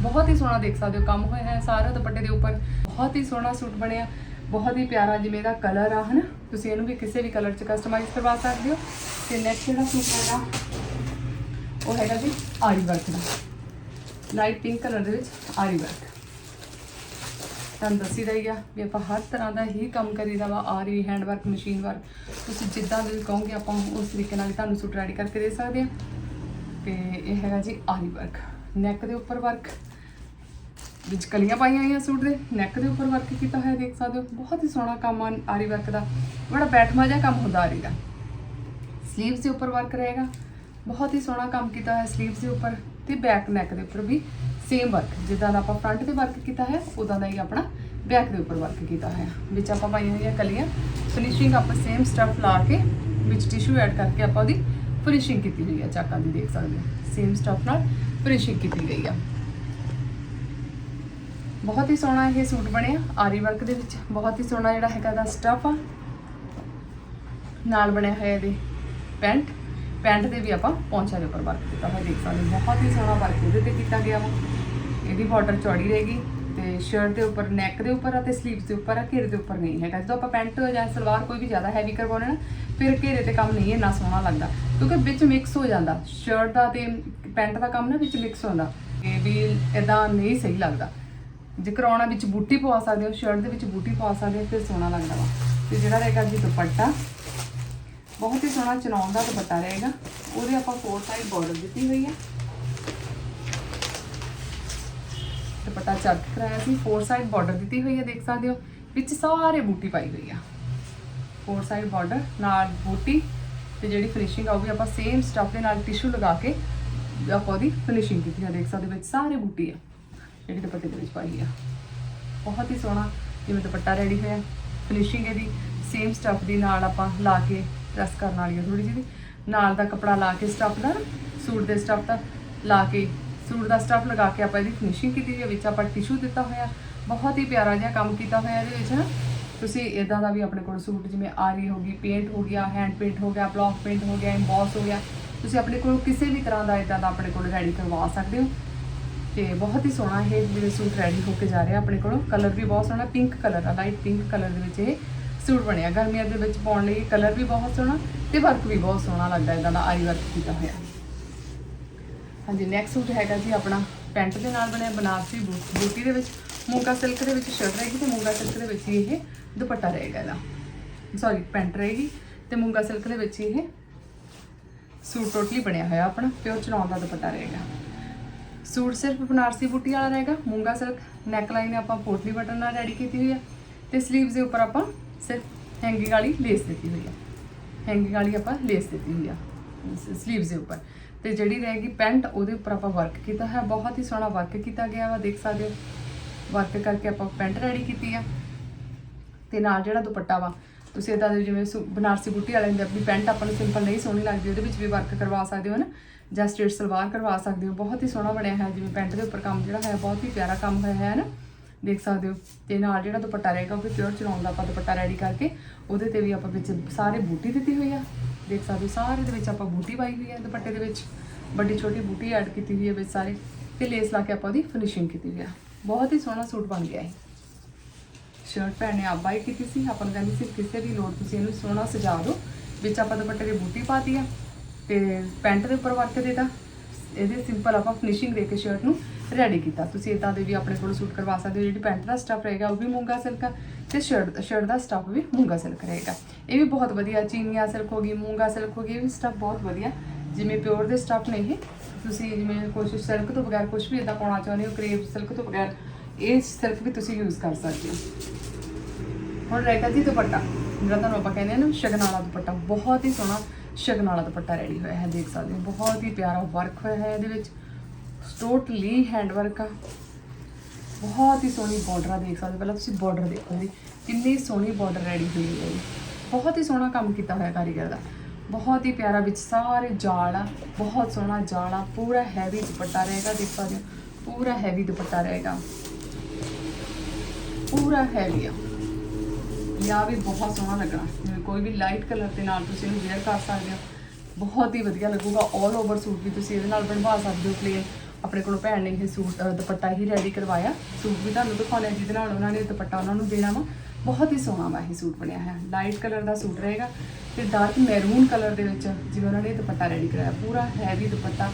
ਬਹੁਤ ਹੀ ਸੋਹਣਾ ਦੇਖ ਸਕਦੇ ਹੋ, ਕੰਮ ਹੋਇਆ ਹੈ ਸਾਰਾ ਦੁਪੱਟੇ ਦੇ ਉੱਪਰ। ਬਹੁਤ ਹੀ ਸੋਹਣਾ ਸੂਟ ਬਣਿਆ। ਬਹੁਤ ਹੀ ਪਿਆਰਾ ਜਿਵੇਂ ਇਹਦਾ ਕਲਰ ਆ, ਹਨਾ? ਤੁਸੀਂ ਇਹਨੂੰ ਵੀ ਕਿਸੇ ਵੀ ਕਲਰ 'ਚ ਕਸਟਮਾਈਜ਼ ਕਰਵਾ ਸਕਦੇ ਹੋ। ਤੇ ਨੈਕਸਟ ਜਿਹੜਾ ਸੂਟ ਹੈਗਾ, ਉਹ ਹੈਗਾ ਜੀ ਆਰੀ ਵਰਕ ਦਾ। ਲਾਈਟ ਪਿੰਕ ਕਲਰ ਦੇ ਵਿੱਚ ਆਰੀ ਵਰਕ ਤੁਹਾਨੂੰ ਦੱਸੀ ਰਹੀ ਆ ਵੀ ਆਪਾਂ ਹਰ ਤਰ੍ਹਾਂ ਦਾ ਹੀ ਕੰਮ ਕਰੀਦਾ ਵਾ, ਆਰੀ ਹੈਂਡ ਵਰਕ ਮਸ਼ੀਨ ਵਰਕ ਤੁਸੀਂ ਜਿੱਦਾਂ ਦੇ ਵੀ ਕਹੋਗੇ, ਆਪਾਂ ਉਸ ਤਰੀਕੇ ਨਾਲ ਤੁਹਾਨੂੰ ਸੂਟ ਰੈਡੀ ਕਰਕੇ ਦੇ ਸਕਦੇ ਹਾਂ ਤੇ ਇਹ ਹੈਗਾ ਜੀ ਆਰੀ ਵਰਕ ਨੈਕ ਦੇ ਉੱਪਰ ਵਰਕ ਵਿੱਚ ਕਲੀਆਂ ਪਾਈਆਂ ਹੋਈਆਂ ਸੂਟ ਦੇ ਨੈਕ ਦੇ ਉੱਪਰ ਵਰਕ ਕੀਤਾ ਹੋਇਆ ਦੇਖ ਸਕਦੇ ਹੋ। ਬਹੁਤ ਹੀ ਸੋਹਣਾ ਕੰਮ ਆ ਆਰੀ ਵਰਕ ਦਾ। ਬੜਾ ਬੈਠਮਾ ਜਿਹਾ ਕੰਮ ਹੁੰਦਾ ਆਰੀ ਦਾ। ਸਲੀਵਸ ਦੇ ਉੱਪਰ ਵਰਕ ਰਹੇਗਾ। ਬਹੁਤ ਹੀ ਸੋਹਣਾ ਕੰਮ ਕੀਤਾ ਹੋਇਆ ਸਲੀਵਸ ਦੇ ਉੱਪਰ ਤੇ ਬੈਕ ਨੈਕ ਦੇ ਉੱਪਰ ਵੀ ਸੇਮ ਵਰਕ ਜਿੱਦਾਂ ਦਾ ਆਪਾਂ ਫਰੰਟ ਤੇ ਵਰਕ ਕੀਤਾ ਹੈ ਉਦਾਂ ਦਾ ਹੀ ਆਪਣਾ ਬੈਕ ਦੇ ਉੱਪਰ ਵਰਕ ਕੀਤਾ ਹੋਇਆ। ਵਿੱਚ ਆਪਾਂ ਪਾਈਆਂ ਹੋਈਆਂ ਕਲੀਆਂ ਫਿਨਿਸ਼ਿੰਗ ਆਪਾਂ ਸੇਮ ਸਟਫ ਲਾ ਕੇ ਵਿੱਚ ਟਿਸ਼ੂ ਐਡ ਕਰਕੇ ਆਪਾਂ ਉਹਦੀ ਫਿਨਿਸ਼ਿੰਗ ਕੀਤੀ ਹੋਈ ਹੈ ਚਾਕਾਂ ਦੀ ਦੇਖ ਸਕਦੇ ਹੋ। ਸੇਮ ਸਟਫ ਨਾਲ ਫਿਨਿਸ਼ਿੰਗ ਕੀਤੀ ਗਈ ਆ। ਬਹੁਤ ਹੀ ਸੋਹਣਾ ਇਹ ਸੂਟ ਬਣਿਆ, ਆਰੀ ਵਰਕ ਦੇ ਵਿੱਚ। ਬਹੁਤ ਹੀ ਸੋਹਣਾ ਜਿਹੜਾ ਹੈਗਾ ਦਾ ਸਟਫ ਆ। ਨਾਲ ਬਣਿਆ ਹੋਇਆ ਇਹਦੇ ਪੈਂਟ। ਪੈਂਟ ਦੇ ਵੀ ਆਪਾਂ ਪਹੁੰਚਾ ਦੇ ਉੱਪਰ ਵਰਕ ਕੀਤਾ ਹੋਇਆ, ਦੇਖ ਸਕਦੇ ਬਹੁਤ ਹੀ ਸੋਹਣਾ ਵਰਕ ਇਹਦੇ ਤੇ ਕੀਤਾ ਗਿਆ ਵਾ। ਇਹਦੀ ਬਾਰਡਰ ਚੌੜੀ ਰਹੇਗੀ ਤੇ ਸ਼ਰਟ ਦੇ ਉੱਪਰ ਨੈਕ ਦੇ ਉੱਪਰ ਅਤੇ ਸਲੀਵਸ ਦੇ ਉੱਪਰ ਆ, ਘੇਰੇ ਦੇ ਉੱਪਰ ਨਹੀਂ ਹੈਗਾ। ਜਦੋਂ ਆਪਾਂ ਪੈਂਟ ਜਾਂ ਸਲਵਾਰ ਕੋਈ ਵੀ ਜ਼ਿਆਦਾ ਹੈਵੀ ਕਰਵਾਉਣਾ ਨਾ, ਫਿਰ ਘੇਰੇ ਤੇ ਕੰਮ ਨਹੀਂ ਇੰਨਾ ਸੋਹਣਾ ਲੱਗਦਾ। ਕਿਉਂਕਿ ਵਿੱਚ ਮਿਕਸ ਹੋ ਜਾਂਦਾ। ਸ਼ਰਟ ਦਾ ਤੇ ਪੈਂਟ ਦਾ ਕੰਮ ਨਾ ਵਿੱਚ ਮਿਕਸ ਹੁੰਦਾ। ਇਹ ਵੀ ਇਦਾਂ ਨਹੀਂ ਸਹੀ ਲੱਗਦਾ। ਜੇ ਕਰਾਉਣਾ ਵਿੱਚ ਬੂਟੀ ਪਵਾ ਸਕਦੇ ਹੋ ਸ਼ਰਟ ਦੇ ਵਿੱਚ ਬੂਟੀ ਪਵਾ ਸਕਦੇ ਹੋ, ਫਿਰ ਸੋਹਣਾ ਲੱਗਦਾ ਵਾ। ਤੇ ਜਿਹੜਾ ਰਹੇਗਾ ਜੀ ਦੁਪੱਟਾ, ਬਹੁਤ ਹੀ ਸੋਹਣਾ ਚਨਾਉਣ ਦਾ ਦੁਪੱਟਾ ਰਹੇਗਾ। ਉਹਦੇ ਆਪਾਂ ਫੋਰ ਸਾਈਡ ਬਾਰਡਰ ਦਿੱਤੀ ਹੋਈ ਹੈ ਦੁਪੱਟਾ ਚੱਕ ਕਰਾਇਆ ਸੀ। ਫੋਰ ਸਾਈਡ ਬਾਰਡਰ ਦਿੱਤੀ ਹੋਈ ਹੈ ਦੇਖ ਸਕਦੇ ਹੋ। ਵਿੱਚ ਸਾਰੇ ਬੂਟੀ ਪਾਈ ਹੋਈ ਆ। ਫੋਰ ਸਾਈਡ ਬਾਰਡਰ ਨਾਲ ਬੂਟੀ ਤੇ ਜਿਹੜੀ ਫਿਨਿਸ਼ਿੰਗ ਆ, ਉਹ ਵੀ ਆਪਾਂ ਸੇਮ ਸਟਫ ਦੇ ਨਾਲ ਟਿਸ਼ੂ ਲਗਾ ਕੇ ਆਪਾਂ ਉਹਦੀ ਫਿਨਿਸ਼ਿੰਗ ਕੀਤੀ ਆ। ਦੇਖ ਸਕਦੇ ਹੋ, ਵਿੱਚ ਸਾਰੇ ਬੂਟੀ ਆ। ਜਿਹੜੀ ਦੁਪੱਟੇ ਦੇ ਵਿੱਚ ਪਾਈ ਆ। ਬਹੁਤ ਹੀ ਸੋਹਣਾ ਜਿਵੇਂ ਦੁਪੱਟਾ ਰੈਡੀ ਹੋਇਆ। ਫਿਨਿਸ਼ਿੰਗ ਇਹਦੀ ਸੇਮ ਸਟਫ ਦੀ ਨਾਲ ਆਪਾਂ ਲਾ ਕੇ ਪ੍ਰੈਸ ਕਰਨ ਵਾਲੀ ਆ ਥੋੜੀ ਜਿਹੀ ਨਾਲ ਦਾ ਕਪੜਾ ਲਾ ਕੇ ਸਟਫ ਦਾ, ਸੂਟ ਦੇ ਸਟਫ ਦਾ ਲਾ ਕੇ, ਸੂਟ ਦਾ ਸਟਫ ਲਗਾ ਕੇ ਆਪਾਂ ਇਹਦੀ ਫਿਨਿਸ਼ਿੰਗ ਕੀਤੀ ਹੋਈ ਹੈ ਵਿੱਚ ਆਪਾਂ ਟਿਸ਼ੂ ਦਿੱਤਾ ਹੋਇਆ। ਬਹੁਤ ਹੀ ਪਿਆਰਾ ਜਿਹਾ ਕੰਮ ਕੀਤਾ ਹੋਇਆ ਇਹਦੇ ਵਿੱਚ। ਨਾ ਤੁਸੀਂ ਇਦਾਂ ਦਾ ਵੀ ਆਪਣੇ ਕੋਲ ਸੂਟ ਜਿਵੇਂ ਆਰੀ ਹੋ ਗਈ ਪੇਂਟ ਹੋ ਗਿਆ ਹੈਂਡ ਪੇਂਟ ਹੋ ਗਿਆ ਬਲੌਕ ਪੇਂਟ ਹੋ ਗਿਆ ਇੰਬੋਸ ਹੋ ਗਿਆ। ਤੁਸੀਂ ਆਪਣੇ ਕੋਲ ਕਿਸੇ ਵੀ ਤਰ੍ਹਾਂ ਦਾ ਇਦਾਂ ਦਾ ਆਪਣੇ ਕੋਲ ਰੈਡੀ ਕਰਵਾ ਸਕਦੇ ਹੋ। ਤੇ ਬਹੁਤ ਹੀ ਸੋਹਣਾ ਇਹ ਜਿਹੜੇ ਸੂਟ ਰੈਡੀ ਹੋ ਕੇ ਜਾ ਰਿਹਾ ਆਪਣੇ ਕੋਲੋਂ। ਕਲਰ ਵੀ ਬਹੁਤ ਸੋਹਣਾ ਪਿੰਕ ਕਲਰ ਆ ਲਾਈਟ ਪਿੰਕ ਕਲਰ ਦੇ ਵਿੱਚ ਇਹ ਸੂਟ ਬਣਿਆ। ਗਰਮੀਆਂ ਦੇ ਵਿੱਚ ਪਾਉਣ ਲਈ ਕਲਰ ਵੀ ਬਹੁਤ ਸੋਹਣਾ ਤੇ ਵਰਕ ਵੀ ਬਹੁਤ ਸੋਹਣਾ ਲੱਗਦਾ ਇਹਦਾ ਦਾ ਆਈ ਵਰਕ ਕੀਤਾ ਹੋਇਆ। ਹਾਂਜੀ ਨੈਕਸਟ ਸੂਟ ਹੈਗਾ ਜੀ ਆਪਣਾ ਪੈਂਟ ਦੇ ਨਾਲ ਬਣਿਆ ਬਨਾਰਸੀ ਬੂ- ਬੂਟੀ ਦੇ ਵਿੱਚ। ਮੂੰਗਾ ਸਿਲਕ ਦੇ ਵਿੱਚ ਸ਼ਰਟ ਰਹੇਗੀ ਤੇ ਮੂੰਗਾ ਸਿਲਕ ਦੇ ਵਿੱਚ ਹੀ ਇਹ ਦੁਪੱਟਾ ਰਹੇਗਾ ਇਹਦਾ। ਸੌਰੀ ਪੈਂਟ ਰਹੇਗੀ ਤੇ ਮੂੰਗਾ ਸਿਲਕ ਦੇ ਵਿੱਚ ਇਹ ਸੂਟ ਟੋਟਲੀ ਬਣਿਆ ਹੋਇਆ ਆਪਣਾ ਪਿਓਰ ਚਨਾਉਣ ਦਾ ਦੁਪੱਟਾ ਰਹੇਗਾ। ਸੂਟ ਸਿਰਫ ਬਨਾਰਸੀ ਬੂਟੀ ਵਾਲਾ ਰਹੇਗਾ, ਮੂੰਗਾ ਸਿਲਕ ਨੈਕ ਲਾਈਨ ਆਪਾਂ ਪੋਟਲੀ ਬਟਨ ਨਾਲ ਰੈਡੀ ਕੀਤੀ ਹੋਈ ਹੈ ਤੇ 슬ੀਵਸ ਦੇ ਉੱਪਰ ਆਪਾਂ ਸਿਰਫ ਹੈਂਗਿੰਗ ਵਾਲੀ ਲੇਸ ਦਿੱਤੀ ਹੋਈ ਹੈ। ਹੈਂਗਿੰਗ ਵਾਲੀ ਆਪਾਂ ਲੇਸ ਦਿੱਤੀ ਹੋਈ ਆ 슬ੀਵਸ ਦੇ ਉੱਪਰ। ਤੇ ਜਿਹੜੀ ਰਹੇਗੀ ਪੈਂਟ, ਉਹਦੇ ਉੱਪਰ ਆਪਾਂ ਵਰਕ ਕੀਤਾ ਹੈ ਬਹੁਤ ਹੀ ਸੋਹਣਾ ਵਰਕ ਕੀਤਾ ਗਿਆ ਵਾ, ਦੇਖ ਸਕਦੇ ਹੋ। ਵਰਕ ਕਰਕੇ ਆਪਾਂ ਪੈਂਟ ਰੈਡੀ ਕੀਤੀ ਆ। ਤੇ ਨਾਲ ਜਿਹੜਾ ਦੁਪੱਟਾ ਵਾ, ਤੁਸੀਂ ਇਦਾਂ ਦੇ ਜਿਵੇਂ ਸੁ- ਬਨਾਰਸੀ ਬੂਟੀ ਵਾਲੇ ਦੇ ਆਪਣੀ ਪੈਂਟ ਆਪਾਂ ਨੂੰ ਸਿੰਪਲ ਨਹੀਂ ਸੋਹਣੀ ਲੱਗਦੀ, ਉਹਦੇ ਵਿੱਚ ਵੀ ਵਰਕ ਕਰਵਾ ਸਕਦੇ ਹੋ ਨਾ। ਜਾਂ ਸਟੇਟ ਸਲਵਾਰ ਕਰਵਾ ਸਕਦੇ ਹੋ। ਬਹੁਤ ਹੀ ਸੋਹਣਾ ਬਣਿਆ ਹੈ ਜਿਵੇਂ ਪੈਂਟ ਦੇ ਉੱਪਰ ਕੰਮ ਜਿਹੜਾ ਹੈ ਬਹੁਤ ਹੀ ਪਿਆਰਾ ਕੰਮ ਹੋਇਆ ਹੈ ਨਾ। ਦੇਖ ਸਕਦੇ ਹੋ। ਤੇ ਨਾਲ ਜਿਹੜਾ ਦੁਪੱਟਾ ਰਹੇਗਾ ਉਹ ਵੀ ਪਿਓਰ ਚਲਾਉਣ ਦਾ ਆਪਾਂ ਦੁਪੱਟਾ ਰੈਡੀ ਕਰਕੇ, ਉਹਦੇ ਤੇ ਵੀ ਆਪਾਂ ਵਿੱਚ ਸਾਰੇ ਬੂਟੀ ਦਿੱਤੀ ਹੋਈ ਆ। ਦੇਖ ਸਕਦੇ ਹੋ, ਸਾਰੇ ਦੇ ਵਿੱਚ ਆਪਾਂ ਬੂਟੀ ਪਾਈ ਹੋਈ ਹੈ ਦੁਪੱਟੇ ਦੇ ਵਿੱਚ। ਵੱਡੀ ਛੋਟੀ ਬੂਟੀ ਐਡ ਕੀਤੀ ਹੋਈ ਹੈ ਵਿੱਚ ਸਾਰੇ। ਤੇ ਲੇਸ ਲਾ ਕੇ ਆਪਾਂ ਉਹਦੀ ਫਿਨਿਸ਼ਿੰਗ ਕੀਤੀ ਹੋਈ ਆ। ਬਹੁਤ ਹੀ ਸੋਹਣਾ ਸੂਟ ਬਣ ਗਿਆ ਹੈ ਸ਼ਰਟ ਭੈਣ ਨੇ ਆਪ ਬਾਈ ਕੀਤੀ ਸੀ, ਆਪਾਂ ਨੂੰ ਕਹਿੰਦੀ ਸੀ, ਕਿਸੇ ਦੀ ਲੋੜ ਤੁਸੀਂ ਇਹਨੂੰ ਸੋਹਣਾ ਸਜਾ ਦਿਓ। ਵਿੱਚ ਆਪਾਂ ਦੁਪੱਟੇ ਦੀ ਬੂਟੀ ਪਾਤੀ ਆ। ਤੇ ਪੈਂਟ ਦੇ ਉੱਪਰ ਵਰਕ ਦੇਤਾ ਇਹਦੇ ਸਿੰਪਲ ਆਪਾਂ ਫਿਨਿਸ਼ਿੰਗ ਦੇ ਕੇ ਸ਼ਰਟ ਨੂੰ ਰੈਡੀ ਕੀਤਾ। ਤੁਸੀਂ ਇਦਾਂ ਦੇ ਵੀ ਆਪਣੇ ਕੋਲ ਸੂਟ ਕਰਵਾ ਸਕਦੇ ਹੋ, ਜਿਹੜੀ ਪੈਂਟ ਦਾ ਸਟਫ ਰਹੇਗਾ ਉਹ ਵੀ ਮੂੰਗਾ ਸਿਲਕ ਆ ਤੇ ਸ਼ਰਟ ਸ਼ਰਟ ਦਾ ਸਟਫ ਵੀ ਮੂੰਗਾ ਸਿਲਕ ਰਹੇਗਾ। ਇਹ ਵੀ ਬਹੁਤ ਵਧੀਆ, ਚੀਨੀਆ ਸਿਲਕ ਹੋ ਗਈ, ਮੂੰਗਾ ਸਿਲਕ ਹੋ ਗਈ, ਇਹ ਵੀ ਸਟਫ ਬਹੁਤ ਵਧੀਆ। ਜਿਵੇਂ ਪਿਓਰ ਦੇ ਸਟਫ ਨੇ ਇਹ, ਤੁਸੀਂ ਜਿਵੇਂ ਕੁਝ ਸਿਲਕ ਤੋਂ ਬਗੈਰ ਕੁਝ ਵੀ ਇਦਾਂ ਪਾਉਣਾ ਚਾਹੁੰਦੇ ਹੋ ਕਰੇਪ ਸਿਲਕ ਤੋਂ ਬਗੈਰ, ਇਹ ਸਿਲਕ ਵੀ ਤੁਸੀਂ ਯੂਜ਼ ਕਰ ਸਕਦੇ ਹੋ। ਹੁਣ ਰਹੇਗਾ ਜੀ ਦੁਪੱਟਾ, ਜਿਹੜਾ ਤੁਹਾਨੂੰ ਆਪਾਂ ਕਹਿੰਦੇ ਆ ਨਾ ਸ਼ਗਨਾਲਾ ਦੁਪੱਟਾ, ਬਹੁਤ ਹੀ ਸੋਹਣਾ ਸ਼ਗਨ ਵਾਲਾ ਦੁਪੱਟਾ ਰੈਡੀ ਹੋਇਆ ਹੈ, ਦੇਖ ਸਕਦੇ ਹੋ। ਬਹੁਤ ਹੀ ਪਿਆਰਾ ਵਰਕ ਹੋਇਆ ਹੈ ਇਹਦੇ ਵਿੱਚ। ਟੋਟਲੀ ਹੈਂਡ ਵਰਕ ਆ। ਬਹੁਤ ਹੀ ਸੋਹਣੀ ਬਾਰਡਰ ਆ, ਦੇਖ ਸਕਦੇ ਹੋ। ਪਹਿਲਾਂ ਤੁਸੀਂ ਬਾਰਡਰ ਦੇਖੋ ਜੀ। ਕਿੰਨੀ ਸੋਹਣੀ ਬਾਰਡਰ ਰੈਡੀ ਹੋਈ ਹੈ ਜੀ। ਬਹੁਤ ਹੀ ਸੋਹਣਾ ਕੰਮ ਕੀਤਾ ਹੋਇਆ ਕਾਰੀਗਰ ਦਾ। ਬਹੁਤ ਹੀ ਪਿਆਰਾ ਵਿੱਚ ਸਾਰੇ ਜਾਲ ਆ। ਬਹੁਤ ਸੋਹਣਾ ਜਾਲ ਆ। ਪੂਰਾ ਹੈਵੀ ਦੁਪੱਟਾ ਰਹੇਗਾ, ਦੇਖ ਸਕਦੇ ਹੋ। ਪੂਰਾ ਹੈਵੀ ਦੁਪੱਟਾ ਰਹੇਗਾ। ਪੂਰਾ ਹੈਵੀ ਆ। ਯਾ ਵੀ ਬਹੁਤ ਸੋਹਣਾ ਲੱਗਣਾ। ਕੋਈ ਵੀ ਲਾਈਟ ਕਲਰ ਦੇ ਨਾਲ ਤੁਸੀਂ ਇਹਨੂੰ ਵੇਅਰ ਕਰ ਸਕਦੇ ਹੋ। ਬਹੁਤ ਹੀ ਵਧੀਆ ਲੱਗੂਗਾ 올 ਓਵਰ ਸੂਟ ਵੀ ਤੁਸੀਂ ਇਹਦੇ ਨਾਲ ਬਣਵਾ ਸਕਦੇ ਹੋ ਪਲੇਨ ਆਪਣੇ ਕੋਲੋਂ ਭੈਣ ਨੇ ਇਹ ਸੂਟ ਦੁਪੱਟਾ ਹੀ ਰੈਡੀ ਕਰਵਾਇਆ। ਸੂਟ ਵੀ ਤੁਹਾਨੂੰ ਦਿਖਾਉਣਾ ਜਿਹਦੇ ਨਾਲ ਉਹਨਾਂ ਨੇ ਦੁਪੱਟਾ ਉਹਨਾਂ ਨੂੰ ਦੇਣਾ ਵਾ। ਬਹੁਤ ਹੀ ਸੋਹਣਾ ਵਾ ਇਹ ਸੂਟ ਬਣਿਆ ਹੈ ਲਾਈਟ ਕਲਰ ਦਾ ਸੂਟ ਰਹੇਗਾ ਤੇ ਡਾਰਕ ਮੈਰੂਨ ਕਲਰ ਦੇ ਵਿੱਚ ਜਿਵੇਂ ਉਹਨਾਂ ਨੇ ਦੁਪੱਟਾ ਰੈਡੀ ਕਰਾਇਆ। ਪੂਰਾ heavy dupatta.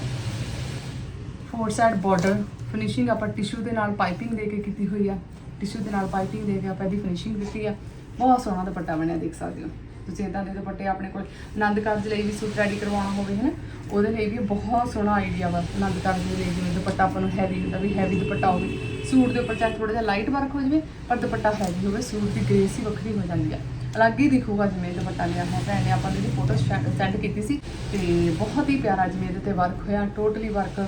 Four side border finishing ਆਪਾਂ ਟਿਸ਼ੂ ਦੇ ਨਾਲ ਪਾਈਪਿੰਗ ਦੇ ਕੇ ਕੀਤੀ ਹੋਈ ਆ। ਟਿਸ਼ੂ ਦੇ ਨਾਲ ਪਾਈਪਿੰਗ ਦੇ ਕੇ ਆਪਾਂ ਇਹਦੀ ਫਿਨਿਸ਼ਿੰਗ ਦਿੱਤੀ ਆ। ਬਹੁਤ ਸੋਹਣਾ ਦੁਪੱਟਾ ਬਣਿਆ ਦੇਖ ਸਕਦੇ ਹੋ। ਤੁਸੀਂ ਇਦਾਂ ਦੇ ਦੁਪੱਟੇ ਆਪਣੇ ਕੋਲ ਆਨੰਦ ਕਾਰਜ ਲਈ ਵੀ ਸੂਟ ਰੈਡੀ ਕਰਵਾਉਣਾ ਹੋਵੇ ਹੈ ਨਾ ਉਹਦੇ ਲਈ ਵੀ ਬਹੁਤ ਸੋਹਣਾ ਆਈਡੀਆ ਵਾ ਆਨੰਦ ਕਾਰਜ ਦੇ ਲਈ, ਜਿਵੇਂ ਦੁਪੱਟਾ ਆਪਾਂ ਨੂੰ ਹੈਵੀ ਹੁੰਦਾ ਵੀ ਹੈਵੀ ਦੁਪੱਟਾ ਹੋਵੇ। ਸੂਟ ਦੇ ਉੱਪਰ ਚਾਹੇ ਥੋੜਾ ਜਿਹਾ ਲਾਈਟ ਵਰਕ ਹੋ ਜਾਵੇ, ਪਰ ਦੁਪੱਟਾ ਹੈਵੀ ਹੋਵੇ, ਸੂਟ ਦੀ ਗ੍ਰੇਸ ਹੀ ਵੱਖਰੀ ਹੋ ਜਾਂਦੀ ਆ। ਅਲੱਗ ਹੀ ਦਿਖੂਗਾ ਜਿਵੇਂ ਦੁਪੱਟਾ ਲਿਆ ਹੈ ਭੈਣ ਨੇ ਆਪਾਂ ਨੂੰ ਇਹਦੀ ਫੋਟੋ ਸੈਂਡ ਕੀਤੀ ਸੀ ਤੇ ਬਹੁਤ ਹੀ ਪਿਆਰਾ ਜਿਵੇਂ ਇਹਦੇ ਤੇ ਵਰਕ ਹੋਇਆ। ਟੋਟਲੀ ਵਰਕ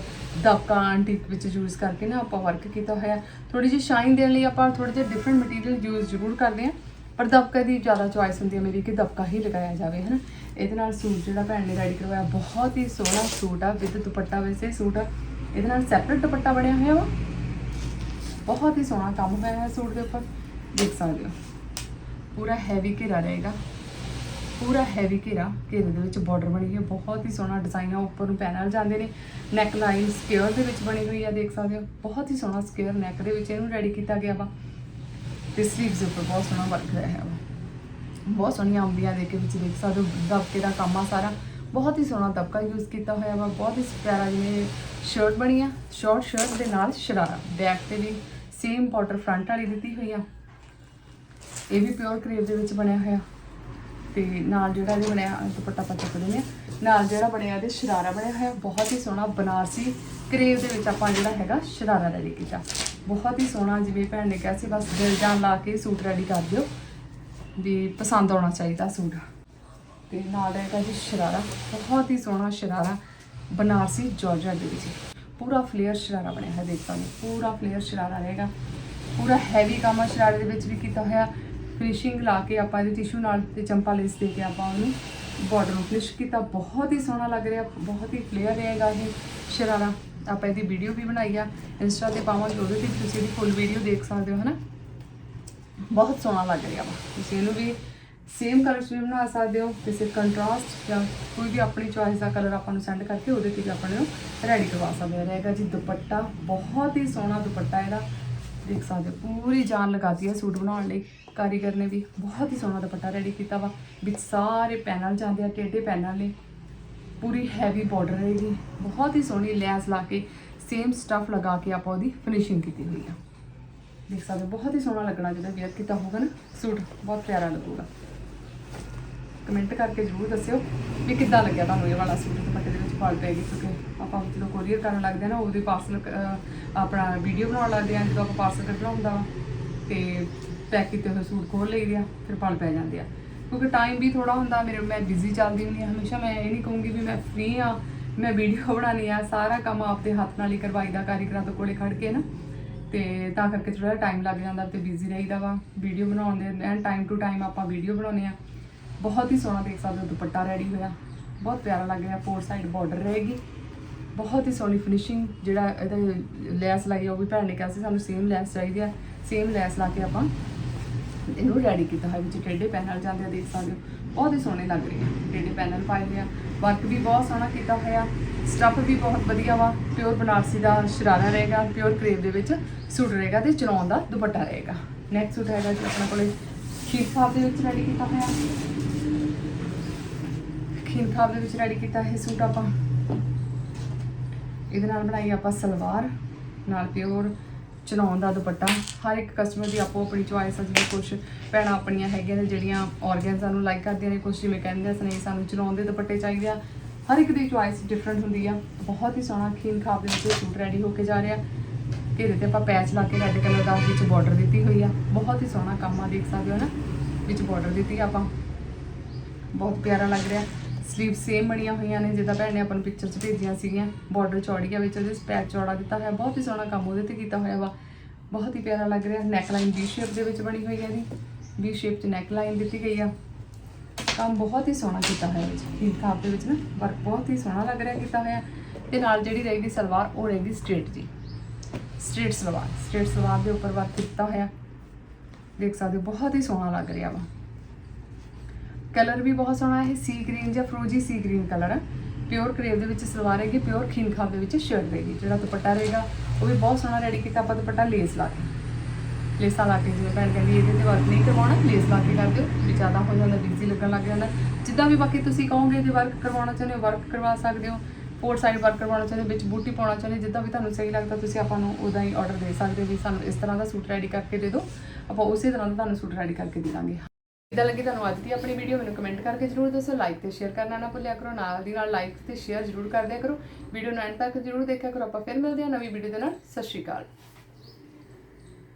ਦਬਕਾ ਐਂਟੀਕ ਵਿੱਚ ਯੂਜ਼ ਕਰਕੇ ਨਾ ਆਪਾਂ ਵਰਕ ਕੀਤਾ ਹੋਇਆ। ਥੋੜੀ ਜਿਹੀ ਸ਼ਾਈਨ ਦੇਣ ਲਈ ਆਪਾਂ ਥੋੜੇ ਜਿਹੇ ਡਿਫਰੈਂਟ ਮਟੀਰੀਅਲ ਯੂਜ਼ ਜ਼ਰੂਰ ਕਰਦੇ ਹਾਂ। ਪਰ ਦਬਕਾ ਦੀ ਜ਼ਿਆਦਾ ਚੁਆਇਸ ਹੁੰਦੀ ਹੈ ਮੇਰੀ ਕਿ ਦਬਕਾ ਹੀ ਲਗਾਇਆ ਜਾਵੇ, ਹਨਾ? ਇਹਦੇ ਨਾਲ ਸੂਟ ਜਿਹੜਾ ਭੈਣ ਨੇ ਰੈਡੀ ਕਰਵਾਇਆ, ਬਹੁਤ ਹੀ ਸੋਹਣਾ ਸੂਟ ਆ, ਵਿਦ ਦੁਪੱਟਾ ਵੈਸੇ ਸੂਟ ਆ। ਇਹਦੇ ਨਾਲ ਸੈਪਰੇਟ ਦੁਪੱਟਾ ਬਣਿਆ ਹੋਇਆ ਵਾ। ਬਹੁਤ ਹੀ ਸੋਹਣਾ ਕੰਮ ਹੋਇਆ ਹੈ ਸੂਟ ਦੇ ਉੱਪਰ। ਦੇਖ ਸਕਦੇ ਹੋ। ਪੂਰਾ ਹੈਵੀ ਘੇਰਾ ਰਹੇਗਾ ਪੂਰਾ ਹੈਵੀ ਘੇਰਾ। ਘੇਰੇ ਦੇ ਵਿੱਚ ਬਾਰਡਰ ਬਣੀ ਹੋਈ ਹੈ ਬਹੁਤ ਹੀ ਸੋਹਣਾ ਡਿਜ਼ਾਈਨ ਆ। ਉੱਪਰ ਨੂੰ ਪੈਨਲ ਜਾਂਦੇ ਨੇ। ਨੈਕ ਲਾਈਨ ਸਕੇਅਰ ਦੇ ਵਿੱਚ ਬਣੀ ਹੋਈ ਆ, ਦੇਖ ਸਕਦੇ ਹੋ। ਬਹੁਤ ਹੀ ਸੋਹਣਾ ਸਕੇਅਰ ਨੈਕ ਦੇ ਵਿੱਚ ਇਹਨੂੰ ਰੈਡੀ ਕੀਤਾ ਗਿਆ ਵਾ। ਤੇ ਸਲੀਵਸ ਉੱਪਰ ਬਹੁਤ ਸੋਹਣਾ ਵਰਕ ਹੋਇਆ ਹੈ ਵਾ ਬਹੁਤ ਸੋਹਣੀਆਂ ਅੰਬੀਆਂ ਦੇ ਕੇ ਵਿੱਚ ਦੇਖ ਸਕਦੇ ਹੋ, ਦਬਕੇ ਦਾ ਕੰਮ ਆ ਸਾਰਾ। ਬਹੁਤ ਹੀ ਸੋਹਣਾ ਦਬਕਾ ਯੂਜ਼ ਕੀਤਾ ਹੋਇਆ ਵਾ, ਬਹੁਤ ਹੀ ਪਿਆਰਾ ਜਿਵੇਂ ਸ਼ਰਟ ਬਣੀ ਆ ਸ਼ਾਰਟ ਸ਼ਰਟ ਦੇ ਨਾਲ ਸ਼ਰਾਰਾ। ਬੈਕ ਤੇ ਵੀ ਸੇਮ ਬਾਰਡਰ ਫਰੰਟ ਵਾਲੀ ਦਿੱਤੀ ਹੋਈ ਆ। ਇਹ ਵੀ ਪਿਓਰ ਕਰੇਵ ਦੇ ਵਿੱਚ ਬਣਿਆ ਹੋਇਆ। ਤੇ ਨਾਲ ਜਿਹੜਾ ਇਹ ਬਣਿਆ, ਦੁਪੱਟਾ ਪੱਟਾ ਚੱਕਦੇ ਨੇ, ਨਾਲ ਜਿਹੜਾ ਬਣਿਆ ਇਹਦੇ ਸ਼ਰਾਰਾ ਬਣਿਆ ਹੋਇਆ, ਬਹੁਤ ਹੀ ਸੋਹਣਾ ਬਨਾਰਸੀ ਕਰੇਵ ਦੇ ਵਿੱਚ ਆਪਾਂ ਜਿਹੜਾ ਹੈਗਾ ਸ਼ਰਾਰਾ ਰੈਡੀ ਕੀਤਾ ਬਹੁਤ ਹੀ ਸੋਹਣਾ ਜਿਵੇਂ ਭੈਣ ਨੇ ਕਿਹਾ ਸੀ, ਬਸ ਦਿਲ ਜਾਨ ਲਾ ਕੇ ਸੂਟ ਰੈਡੀ ਕਰ ਦਿਓ ਵੀ ਪਸੰਦ ਆਉਣਾ ਚਾਹੀਦਾ ਸੂਟ। ਤੇ ਨਾਲ ਰਹੇਗਾ ਜੀ ਸ਼ਰਾਰਾ, ਬਹੁਤ ਹੀ ਸੋਹਣਾ ਸ਼ਰਾਰਾ ਬਨਾਰਸੀ ਜਾਰਜਟ ਦੇ ਵਿੱਚ। ਪੂਰਾ ਫਲੇਅਰ ਸ਼ਰਾਰਾ ਬਣਿਆ ਹੈ ਦੇਖ ਨੂੰ, ਪੂਰਾ ਫਲੇਅਰ ਸ਼ਰਾਰਾ ਰਹੇਗਾ। ਪੂਰਾ ਹੈਵੀ ਕੰਮ ਸ਼ਰਾਰੇ ਦੇ ਵਿੱਚ ਵੀ ਕੀਤਾ ਹੋਇਆ। ਫਿਨਿਸ਼ਿੰਗ ਲਾ ਕੇ ਆਪਾਂ ਇਹਦੇ ਟਿਸ਼ੂ ਨਾਲ ਤੇ ਚੰਪਾ ਲੇਸ ਦੇ ਕੇ ਆਪਾਂ ਉਹਨੂੰ ਬਾਰਡਰ ਨੂੰ ਫਿਨਿਸ਼ ਕੀਤਾ। ਬਹੁਤ ਹੀ ਸੋਹਣਾ ਲੱਗ ਰਿਹਾ, ਬਹੁਤ ਹੀ ਫਲੇਅਰ ਰਹੇਗਾ ਇਹ ਸ਼ਰਾਰਾ। ਆਪਾਂ ਇਹਦੀ ਵੀਡੀਓ ਵੀ ਬਣਾਈ ਆ, ਇੰਸਟਾ ਤੇ ਪਾਵਾਂਗੇ ਉਹਦੇ ਤੇ ਵੀ ਤੁਸੀਂ ਇਹਦੀ ਫੁੱਲ ਵੀਡੀਓ ਦੇਖ ਸਕਦੇ ਹੋ, ਹਨਾ? ਬਹੁਤ ਸੋਹਣਾ ਲੱਗ ਰਿਹਾ ਵਾ। ਤੁਸੀਂ ਇਹਨੂੰ ਵੀ ਸੇਮ ਕਲਰ ਵੀ ਬਣਾ ਸਕਦੇ ਹੋ ਕਿਸੇ ਕੰਟਰਾਸਟ ਜਾਂ ਕੋਈ ਵੀ ਆਪਣੀ ਚੋਇਸ ਦਾ ਕਲਰ ਆਪਾਂ ਨੂੰ ਸੈਂਡ ਕਰਕੇ ਉਹਦੇ ਤੇ ਵੀ ਆਪਾਂ ਨੂੰ ਰੈਡੀ ਕਰਵਾ ਸਕਦੇ ਹੋ। ਰਹੇਗਾ ਜੀ ਦੁਪੱਟਾ, ਬਹੁਤ ਹੀ ਸੋਹਣਾ ਦੁਪੱਟਾ ਇਹਦਾ। ਦੇਖ ਸਕਦੇ ਹੋ, ਪੂਰੀ ਜਾਨ ਲਗਾਤੀ ਹੈ ਸੂਟ ਬਣਾਉਣ ਲਈ। ਕਾਰੀਗਰ ਨੇ ਵੀ ਬਹੁਤ ਹੀ ਸੋਹਣਾ ਦੁਪੱਟਾ ਰੈਡੀ ਕੀਤਾ ਵਾ। ਵਿੱਚ ਸਾਰੇ ਪੈਨਲ ਜਾਂਦੇ ਆ, ਟੇਢੇ ਪੈਨਲ ਨੇ। ਪੂਰੀ ਹੈਵੀ ਬਾਰਡਰ ਰਹੇਗੀ। ਬਹੁਤ ਹੀ ਸੋਹਣੀ ਲੈਸ ਲਾ ਕੇ ਸੇਮ ਸਟਫ ਲਗਾ ਕੇ ਆਪਾਂ ਉਹਦੀ ਫਿਨਿਸ਼ਿੰਗ ਕੀਤੀ ਹੋਈ ਆ। ਦੇਖ ਸਕਦੇ ਬਹੁਤ ਹੀ ਸੋਹਣਾ ਲੱਗਣਾ ਜਿਹੜਾ ਵੇਅਰ ਕੀਤਾ ਹੋਊਗਾ ਨਾ, ਸੂਟ ਬਹੁਤ ਪਿਆਰਾ ਲੱਗੂਗਾ। ਕਮੈਂਟ ਕਰਕੇ ਜ਼ਰੂਰ ਦੱਸਿਓ ਵੀ ਕਿੱਦਾਂ ਲੱਗਿਆ ਤੁਹਾਨੂੰ ਇਹ ਵਾਲਾ ਸੂਟ, ਦੁਪੱਟੇ ਦੇ ਵਿੱਚ ਫਾਲ ਗਈ ਕਿਉਂਕਿ ਆਪਾਂ ਜਦੋਂ ਕੋਰੀਅਰ ਕਰਨ ਲੱਗਦੇ ਆ ਨਾ, ਉਹਦੇ ਪਾਰਸਲ ਆਪਣਾ ਵੀਡੀਓ ਬਣਾਉਣ ਲੱਗਦੇ ਆ, ਜਦੋਂ ਆਪਾਂ ਪਾਰਸਲ ਕੱਢਣਾ ਹੁੰਦਾ ਵਾ, ਤੇ ਪੈਕ ਕੀਤੇ ਹੋਏ ਸੂਟ ਖੋਲ ਲਈਦੇ ਆ, ਫਿਰ ਫਲ ਪੈ ਜਾਂਦੇ ਆ। ਕਿਉਂਕਿ ਟਾਈਮ ਵੀ ਥੋੜਾ ਹੁੰਦਾ, ਮੇਰੇ, ਮੈਂ ਬਿਜ਼ੀ ਚੱਲਦੀ ਹੁੰਦੀ ਹਾਂ, ਹਮੇਸ਼ਾ ਮੈਂ ਇਹ ਨਹੀਂ ਕਹੂੰਗੀ ਵੀ ਮੈਂ ਫ੍ਰੀ ਆ ਮੈਂ ਵੀਡੀਓ ਬਣਾਉਣੀ ਆ ਸਾਰਾ ਕੰਮ ਆਪਦੇ ਹੱਥ ਨਾਲ ਹੀ ਕਰਵਾਈ ਦਾ, ਕਾਰੀਗਰਾਂ ਤੋਂ ਕੋਲੇ ਖੜ ਕੇ ਨਾ। ਤੇ ਤਾਂ ਕਰਕੇ ਥੋੜਾ ਟਾਈਮ ਲੱਗ ਜਾਂਦਾ, ਤੇ ਬਿਜ਼ੀ ਰਹੀਦਾ ਵਾ ਵੀਡੀਓ ਬਣਾਉਣ ਦੇ ਐਂਡ ਟਾਈਮ ਟੂ ਟਾਈਮ ਆਪਾਂ ਵੀਡੀਓ ਬਣਾਉਂਦੇ ਆ ਬਹੁਤ ਹੀ ਸੋਹਣਾ ਦੇਖ ਸਕਦੇ ਹੋ, ਦੁਪੱਟਾ ਰੈਡੀ ਹੋਇਆ। ਬਹੁਤ ਪਿਆਰਾ ਲੱਗ ਰਿਹਾ ਫੋਰ ਸਾਈਡ ਬਾਰਡਰ ਰਹੇਗੀ। ਬਹੁਤ ਹੀ ਸੋਹਣੀ ਫਿਨਿਸ਼ਿੰਗ ਜਿਹੜਾ ਇਹਦੇ ਲੈਸ ਲਾਈ ਉਹ ਵੀ ਭੈਣ ਨੇ ਕਿਹਾ ਸੀ, ਸਾਨੂੰ ਸੇਮ ਲੈਸ ਚਾਹੀਦੀ ਆ ਸੇਮ ਲੈਸ ਲਾ ਕੇ ਆਪਾਂ ਇਹਨੂੰ ਰੈਡੀ ਕੀਤਾ ਹੋਇਆ, ਵਿੱਚ ਟੇਢੇ ਪੈਨਲ ਜਾਂਦੇ ਆ ਦੇਖ ਸਕਦੇ ਹੋ। ਬਹੁਤ ਹੀ ਸੋਹਣੇ ਲੱਗ ਰਹੇ ਆ। ਟੇਢੇ ਪੈਨਲ ਪਾਏ ਹੋਏ ਆ। ਵਰਕ ਵੀ ਬਹੁਤ ਸੋਹਣਾ ਕੀਤਾ ਹੋਇਆ। ਸਟੱਫ ਵੀ ਬਹੁਤ ਵਧੀਆ ਵਾ। ਪਿਓਰ ਬਨਾਰਸੀ ਦਾ ਸ਼ਰਾਰਾ ਰਹੇਗਾ ਪਿਓਰ ਕਰੇਵ ਦੇ ਵਿੱਚ ਸੂਟ ਰਹੇਗਾ ਤੇ ਚਨੌਨ ਦਾ ਦੁਪੱਟਾ ਰਹੇਗਾ। ਨੈਕਸਟ ਸੂਟ ਹੈਗਾ ਜੀ ਆਪਣੇ ਕੋਲੇ ਖੀਰ ਖਾਬ ਦੇ ਵਿੱਚ ਰੈਡੀ ਕੀਤਾ ਹੋਇਆ। ਖੀਰ ਖਾਬ ਦੇ ਵਿੱਚ ਰੈਡੀ ਕੀਤਾ ਇਹ ਸੂਟ ਆਪਾਂ। ਇਹਦੇ ਨਾਲ ਬਣਾਈ ਆਪਾਂ ਸਲਵਾਰ, ਨਾਲ ਪਿਓਰ ਚਨੌਨ ਦਾ ਦੁਪੱਟਾ। ਹਰ ਇੱਕ ਕਸਟਮਰ ਦੀ ਆਪੋ ਆਪਣੀ ਚੁਆਇਸ ਆ, ਜਿਵੇਂ ਕੁਝ ਭੈਣਾਂ ਆਪਣੀਆਂ ਹੈਗੀਆਂ ਨੇ, ਜਿਹੜੀਆਂ ਆਰਗਨਜ਼ਾਂ ਨੂੰ ਲਾਈਕ ਕਰਦੀਆਂ ਨੇ ਕੁਝ ਜਿਵੇਂ ਕਹਿੰਦੇ ਆ ਸਨੇ ਸਾਨੂੰ ਚਨੌਨ ਦੇ ਦੁਪੱਟੇ ਚਾਹੀਦੇ ਆ। ਹਰ ਇੱਕ ਦੀ ਚੁਆਇਸ ਡਿਫਰੈਂਟ ਹੁੰਦੀ ਆ। ਬਹੁਤ ਹੀ ਸੋਹਣਾ ਖੀਨ ਖਾਬ ਦੇ ਵਿੱਚ ਸੂਟ ਰੈਡੀ ਹੋ ਕੇ ਜਾ ਰਿਹਾ। ਘੇਰੇ ਤੇ ਆਪਾਂ ਪੈਚ ਲਾ ਕੇ ਰੈੱਡ ਕਲਰ ਦਾ ਵਿੱਚ ਬਾਰਡਰ ਦਿੱਤੀ ਹੋਈ ਆ। ਬਹੁਤ ਹੀ ਸੋਹਣਾ ਕੰਮ ਆ ਦੇਖ ਸਕਦੇ ਹੋ ਨਾ, ਵਿੱਚ ਬਾਰਡਰ ਦਿੱਤੀ ਆਪਾਂ। ਬਹੁਤ ਪਿਆਰਾ ਲੱਗ ਰਿਹਾ। ਸਲੀਵ ਸੇਮ ਬਣੀਆਂ ਹੋਈਆਂ ਨੇ, ਜਿੱਦਾਂ ਭੈਣ ਨੇ ਆਪਾਂ ਨੂੰ ਪਿਕਚਰ 'ਚ ਭੇਜੀਆਂ ਸੀਗੀਆਂ। ਬਾਰਡਰ ਚੌੜੀ ਆ ਵਿੱਚ ਉਹਦੇ ਸਪੈਚ ਚੌੜਾ ਦਿੱਤਾ ਹੋਇਆ, ਬਹੁਤ ਹੀ ਸੋਹਣਾ ਕੰਮ ਉਹਦੇ ਤੇ ਕੀਤਾ ਹੋਇਆ ਵਾ। ਬਹੁਤ ਹੀ ਪਿਆਰਾ ਲੱਗ ਰਿਹਾ ਨੈਕ ਲਾਈਨ ਵੀ ਸ਼ੇਪ ਦੇ ਵਿੱਚ ਬਣੀ ਹੋਈ ਹੈ ਜੀ ਵੀ ਸ਼ੇਪ 'ਚ ਨੈਕ ਲਾਈਨ ਦਿੱਤੀ ਗਈ ਆ। ਕੰਮ ਬਹੁਤ ਹੀ ਸੋਹਣਾ ਕੀਤਾ ਹੋਇਆ ਵਿੱਚ। ਹੀਲ ਖਾਬ ਦੇ ਵਿੱਚ ਨਾ ਵਰਕ ਬਹੁਤ ਹੀ ਸੋਹਣਾ ਲੱਗ ਰਿਹਾ ਕੀਤਾ ਹੋਇਆ। ਤੇ ਨਾਲ ਜਿਹੜੀ ਰਹੇਗੀ ਸਲਵਾਰ, ਉਹ ਰਹੇਗੀ ਸਟ੍ਰੇਟ ਜੀ। ਸਟ੍ਰੇਟ ਸਲਵਾਰ ਸਟ੍ਰੇਟ ਸਲਵਾਰ ਦੇ ਉੱਪਰ ਵਰਕ ਕੀਤਾ ਹੋਇਆ। ਦੇਖ ਸਕਦੇ ਹੋ, ਬਹੁਤ ਹੀ ਸੋਹਣਾ ਲੱਗ ਰਿਹਾ ਵਾ। ਕਲਰ ਵੀ ਬਹੁਤ ਸੋਹਣਾ ਹੈ ਸੀ ਗ੍ਰੀਨ ਜਾਂ ਫਰੋਜੀ ਸੀ ਗ੍ਰੀਨ ਕਲਰ ਹੈ ਪਿਓਰ ਕਰੇਵ ਦੇ ਵਿੱਚ ਸਲਵਾਰ ਹੈਗੀ ਪਿਓਰ ਖੀਨ ਦੇ ਵਿੱਚ ਸ਼ਰਟ ਰਹੇਗੀ ਜਿਹੜਾ ਦੁਪੱਟਾ ਰਹੇਗਾ ਉਹ ਵੀ ਬਹੁਤ ਸੋਹਣਾ ਰੈਡੀ ਕੀਤਾ ਆਪਾਂ ਦੁਪੱਟਾ ਲੇਸ ਲਾ ਕੇ। ਲੇਸਾਂ ਲਾ ਕੇ ਜਿਵੇਂ ਭੈਣ ਕਹਿੰਦੀ ਇਹਦੇ ਤੇ ਵਰਕ ਨਹੀਂ ਕਰਵਾਉਣਾ ਲੇਸ ਲਾ ਕੇ ਕਰ ਦਿਓ ਵੀ ਜ਼ਿਆਦਾ ਹੋ ਜਾਂਦਾ ਬਿਜ਼ੀ ਲੱਗਣ ਲੱਗ ਜਾਂਦਾ। ਜਿੱਦਾਂ ਵੀ ਬਾਕੀ ਤੁਸੀਂ ਕਹੋਗੇ ਜੇ ਵਰਕ ਕਰਵਾਉਣਾ ਚਾਹੁੰਦੇ ਹੋ ਵਰਕ ਕਰਵਾ ਸਕਦੇ ਹੋ। ਫੋਰ ਸਾਈਡ ਵਰਕ ਕਰਵਾਉਣਾ ਚਾਹੁੰਦੇ ਹੋ ਵਿੱਚ ਬੂਟੀ ਪਾਉਣਾ ਚਾਹੁੰਦੇ ਹੋ, ਜਿੱਦਾਂ ਵੀ ਤੁਹਾਨੂੰ ਸਹੀ ਲੱਗਦਾ ਤੁਸੀਂ ਆਪਾਂ ਨੂੰ ਉਦਾਂ ਹੀ ਆਰਡਰ ਦੇ ਸਕਦੇ ਹੋ ਵੀ ਸਾਨੂੰ ਇਸ ਤਰ੍ਹਾਂ ਦਾ ਸੂਟ ਰੈਡੀ ਕਰਕੇ ਦੇ ਦਿਓ। ਆਪਾਂ ਉਸੇ ਤਰ੍ਹਾਂ ਦਾ ਤੁਹਾਨੂੰ ਸੂਟ ਰੈਡੀ ਕਰਕੇ ਦੇ ਦਾਂਗੇ। ਕਿੱਦਾਂ ਲੱਗੀ ਤੁਹਾਨੂੰ ਅੱਜ ਦੀ ਆਪਣੀ ਵੀਡੀਓ ਮੈਨੂੰ ਕਮੈਂਟ ਕਰਕੇ ਜਰੂਰ ਦੱਸੋ। ਲਾਈਕ ਤੇ ਸ਼ੇਅਰ ਕਰਨਾ ਨਾ ਭੁੱਲਿਆ ਕਰੋ। ਨਾਲ ਦੀ ਨਾਲ ਲਾਈਕ ਤੇ ਸ਼ੇਅਰ ਜਰੂਰ ਕਰ ਦਿਆ ਕਰੋ। ਵੀਡੀਓ ਨੂੰ ਐਂਡ ਤੱਕ ਜਰੂਰ ਦੇਖਿਆ ਕਰੋ। ਆਪਾਂ ਫਿਰ ਮਿਲਦੇ ਹਾਂ ਨਵੀਂ ਵੀਡੀਓ ਦੇ ਨਾਲ। ਸਤਿ ਸ਼੍ਰੀ ਅਕਾਲ।